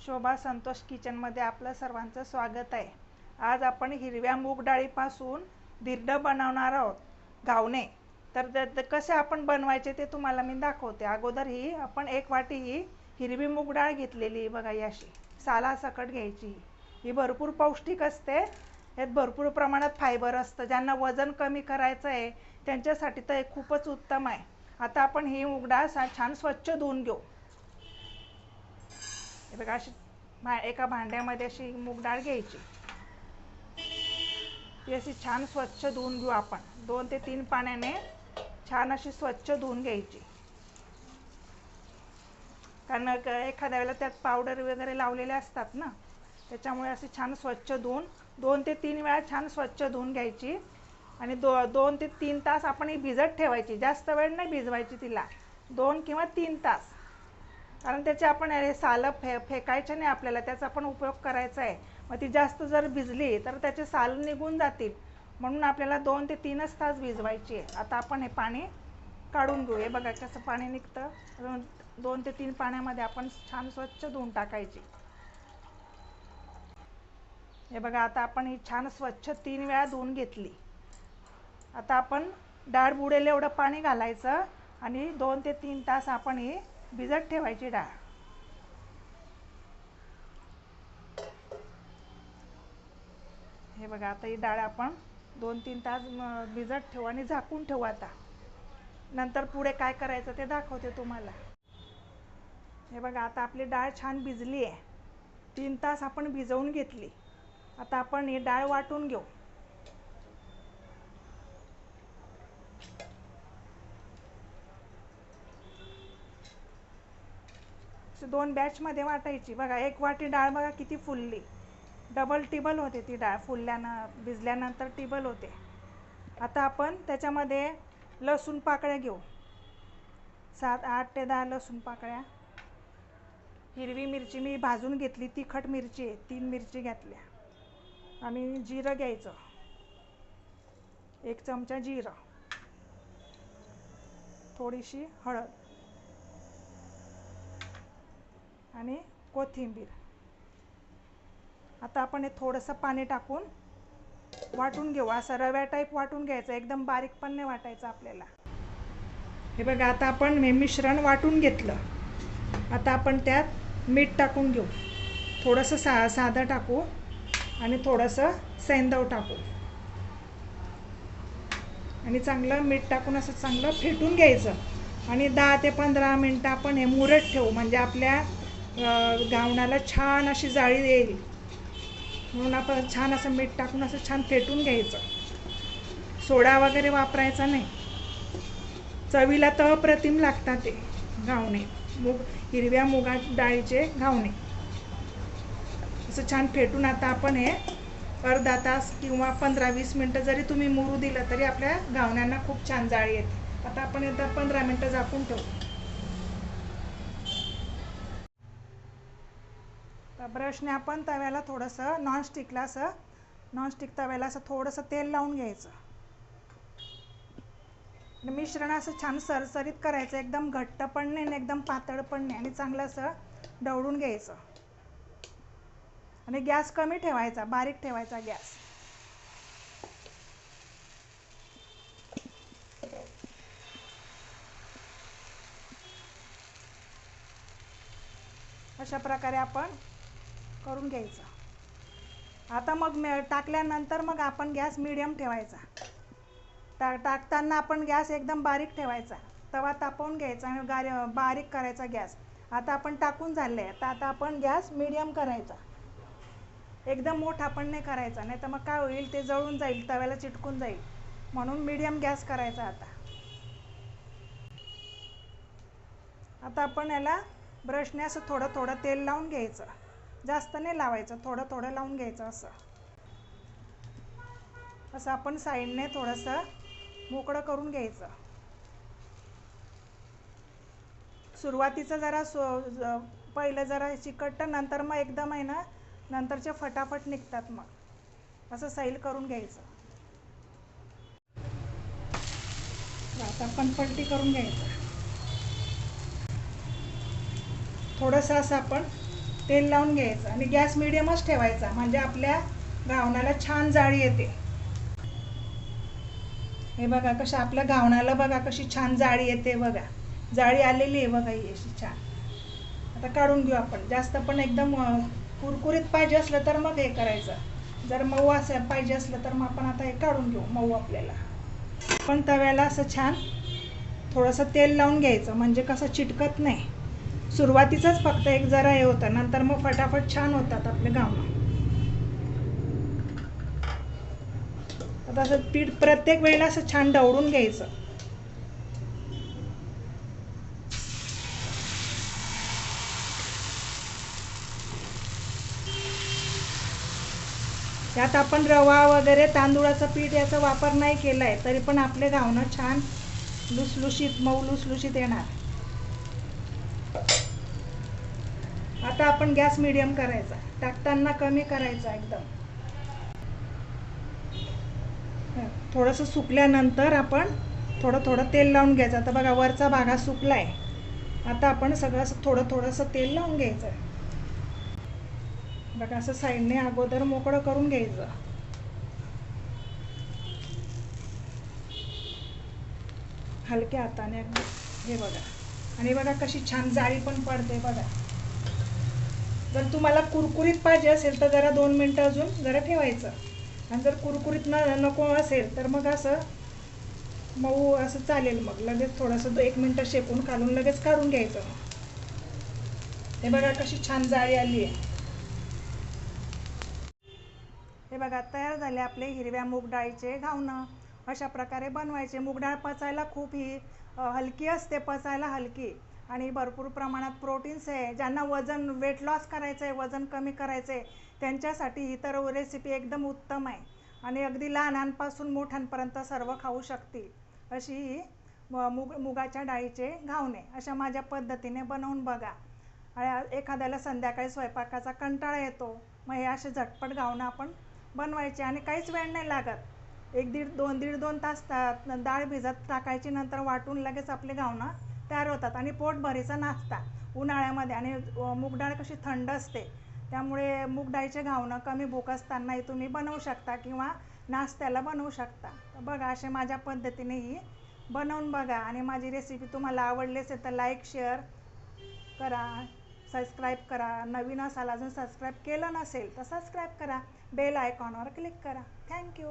शोभा संतोष किचनमध्ये आपलं सर्वांचं स्वागत आहे. आज आपण हिरव्या मूग डाळीपासून धिरडं बनवणार आहोत. घावणे. तर ते कसे आपण बनवायचे ते तुम्हाला मी दाखवते. अगोदर ही आपण एक वाटी ही हिरवी मूग डाळ घेतलेली आहे बघा ही अशी सालासकट घ्यायची. ही भरपूर पौष्टिक असते. यात भरपूर प्रमाणात फायबर असतं. ज्यांना वजन कमी करायचं आहे त्यांच्यासाठी तर हे खूपच उत्तम आहे. आता आपण ही मूग डाळ छान स्वच्छ धुवून घेऊ. हे बघा अशी भा एका भांड्यामध्ये अशी मूग डाळ घ्यायची. ती अशी छान स्वच्छ धुवून घेऊ आपण. दोन ते तीन पाण्याने छान अशी स्वच्छ धुवून घ्यायची. कारण एखाद्या वेळेला त्यात पावडर वगैरे लावलेले असतात ना त्याच्यामुळे अशी छान स्वच्छ धुवून दोन ते तीन वेळा छान स्वच्छ धुवून घ्यायची. आणि दो दोन ते तीन तास आपण ही भिजत ठेवायची. जास्त वेळ नाही भिजवायची तिला. दोन किंवा तीन तास. कारण त्याचे आपण हे सालं फे फेकायचे नाही आपल्याला त्याचा पण उपयोग करायचा आहे. मग ती जास्त जर भिजली तर त्याचे साल निघून जातील. म्हणून आपल्याला दोन ते तीनच तास भिजवायची आहे. आता आपण हे पाणी काढून घेऊ. हे बघा कसं पाणी निघतं. दोन दोन ते तीन पाण्यामध्ये आपण छान स्वच्छ धुवून टाकायची. हे बघा आता आपण ही छान स्वच्छ तीन वेळा धुवून घेतली. आता आपण डाळ बुडेल एवढं पाणी घालायचं आणि दोन ते तीन तास आपण ही भिजत ठेवायची डाळ. हे बघा आता ही डाळ आपण दोन तीन तास भिजत ठेवू आणि झाकून ठेवू आता. नंतर पुढे काय करायचं ते दाखवते तुम्हाला. हे बघा आता आपली डाळ छान भिजली आहे तीन तास आपण भिजवून घेतली. आता आपण ही डाळ वाटून घेऊ. दोन बॅचमध्ये वाटायची. बघा एक वाटी डाळ बघा किती फुलली. डबल टिबल होते ती डाळ. फुलल्यानं भिजल्यानंतर टिबल होते. आता आपण त्याच्यामध्ये लसूण पाकळ्या घेऊ. सात आठ ते दहा लसूण पाकळ्या. हिरवी मिरची मी भाजून घेतली. तिखट मिरची आहे. तीन मिरची घेतल्या. आणि जिरं घ्यायचं. एक चमचा जिरं. थोडीशी हळद. आणि कोथिंबीर. आता आपण हे थोडंसं पाणी टाकून वाटून घेऊ. असं रव्या टाईप वाटून घ्यायचं. एकदम बारीक पण नाही वाटायचं आपल्याला. हे बघा आता आपण हे मिश्रण वाटून घेतलं. आता आपण त्यात मीठ टाकून घेऊ. थोडंसं सा साधं टाकू आणि थोडंसं सेंदव टाकू. आणि चांगलं मीठ टाकून असं चांगलं फेटून घ्यायचं. आणि दहा ते पंधरा मिनटं आपण हे मुरत ठेवू. म्हणजे आपल्या घावणाला छान अशी जाळी येईल म्हणून आपण छान असं मीठ टाकून असं छान फेटून घ्यायचं. सोडा वगैरे वापरायचा नाही. चवीला तर अप्रतिम लागतात ते घावणे. मूग हिरव्या मुगा डाळीचे घावणे. असं छान फेटून आता आपण हे अर्धा तास किंवा पंधरा वीस मिनटं जरी तुम्ही मुरू दिलं तरी आपल्या घावण्यांना खूप छान जाळी येते. आता आपण एकदा पंधरा मिनटं झाकून ठेवू. ब्रशने आपण तव्याला थोडंसं नॉनस्टिकला असं नॉनस्टिक तव्याला असं थोडंसं तेल लावून घ्यायचं. मिश्रण असं छान सरसरीत करायचं एकदम घट्ट पण नाही आणि एकदम पातळ पण नाही आणि चांगलं असं डवळून घ्यायचं. आणि गॅस कमी ठेवायचा बारीक ठेवायचा गॅस. अशा प्रकारे आपण करून घ्यायचं. आता मग मे टाकल्यानंतर मग आपण गॅस मिडियम ठेवायचा. टा टाकताना आपण गॅस एकदम बारीक ठेवायचा. तवा तापवून घ्यायचा आणि गार बारीक करायचा गॅस. आता आपण टाकून झाले आहे तर आता आपण गॅस मिडियम करायचा. एकदम मोठा पण नाही करायचा. नाही तर मग काय होईल? ते जळून जाईल. तव्याला चिटकून जाईल. म्हणून मीडियम गॅस करायचा आता. आता आपण याला ब्रशने असं थोडं थोडं तेल लावून घ्यायचं. जास्त नाही लावायचं थोडं थोडं लावून घ्यायचं असं. असं आपण साईडने थोडंसं मोकळं करून घ्यायचं. सुरुवातीचं जरा सो पहिलं जरा चिकट नंतर मग एकदम आहे ना नंतरचे फटाफट निघतात मग. असं सैल करून घ्यायचं. आता आपण पलटी करून घ्यायचं. थोडंसं असं आपण तेल लावून घ्यायचं आणि गॅस मिडियमच ठेवायचा. म्हणजे आपल्या घावणाला छान जाळी येते. हे बघा कशा आपल्या घावणाला बघा कशी छान जाळी येते बघा. जाळी आलेली आहे बघा ही अशी छान. आता काढून घेऊ आपण. जास्त पण एकदम कुरकुरीत पाहिजे असलं तर मग हे करायचं. जर मऊ असं पाहिजे असलं तर मग आपण आता हे काढून घेऊ मऊ आपल्याला. पण तव्याला असं छान थोडंसं तेल लावून घ्यायचं. म्हणजे कसं चिटकत नाही. सुरुवातीचंच फक्त एक जरा हे होतं नंतर मग फटाफट छान होतात आपले गावणं आता असं पीठ प्रत्येक वेळेला असं छान ढवळून घ्यायचं. त्यात आपण रवा वगैरे तांदूळाचं पीठ याचा वापर नाही केला आहे तरी पण आपले गावनं छान लुसलुशीत मऊ लुसलुशीत येणार. आता आपण गॅस मिडियम करायचा. टाकताना कमी करायचा एकदम. थोडंसं सुकल्यानंतर आपण थोडं थोडं तेल लावून घ्यायचं. आता बघा वरचा भाग हा सुकलाय. आता आपण सगळं असं थोडं थोडंसं तेल लावून घ्यायचं बघा असं साईडने अगोदर मोकळं करून घ्यायचं. हलक्या हाताने अगदी हे बघा. आणि बघा कशी छान जाळी पण पडते बघा. जर तुम्हाला कुरकुरीत पाहिजे असेल तर जरा दोन मिनटं अजून जरा ठेवायचं. आणि जर कुरकुरीत न नको असेल तर मग असं मऊ असं चालेल मग. लगेच थोडंसं एक मिनटं शेकून काढून लगेच काढून घ्यायचं हे बघा कशी छान जाळी आली आहे हे बघा तयार झाले आपले हिरव्या मूग डाळीचे घावणं. अशा प्रकारे बनवायचे. मूग डाळ पचायला खूप ही हलकी असते पचायला हलकी. आणि भरपूर प्रमाणात प्रोटीन्स आहे ज्यांना वजन वेट लॉस करायचं आहे वजन कमी करायचं आहे त्यांच्यासाठी ही तर रेसिपी एकदम उत्तम आहे. आणि अगदी लहानांपासून मोठ्यांपर्यंत सर्व खाऊ शकतील अशी ही म- मुगाच्या डाळीचे घावणे अशा माझ्या पद्धतीने बनवून बघा. एखाद्याला संध्याकाळी स्वयंपाकाचा कंटाळा येतो मग हे असे झटपट घावणं आपण बनवायचे. आणि काहीच वेळ नाही लागत. एक दीड दोन दीड दोन तास ता- डाळ भिजत टाकायची नंतर वाटून लगेच आपले घावणं तयार होतात आणि पोटभरीचा नाश्ता उन्हाळ्यामध्ये. आणि अ, मूग डाळ कशी थंड असते त्यामुळे मूग डाळीचे घावणं कमी भूक असतानाही तुम्ही बनवू शकता किंवा नाश्त्याला बनवू शकता. तर बघा असे माझ्या पद्धतीने ही बनवून बघा. आणि माझी रेसिपी तुम्हाला आवडली असेल तर लाईक शेअर करा सबस्क्राईब करा. नवीन असाल अजून सबस्क्राईब केलं नसेल तर सबस्क्राईब करा. बेल आयकॉनवर क्लिक करा. थँक्यू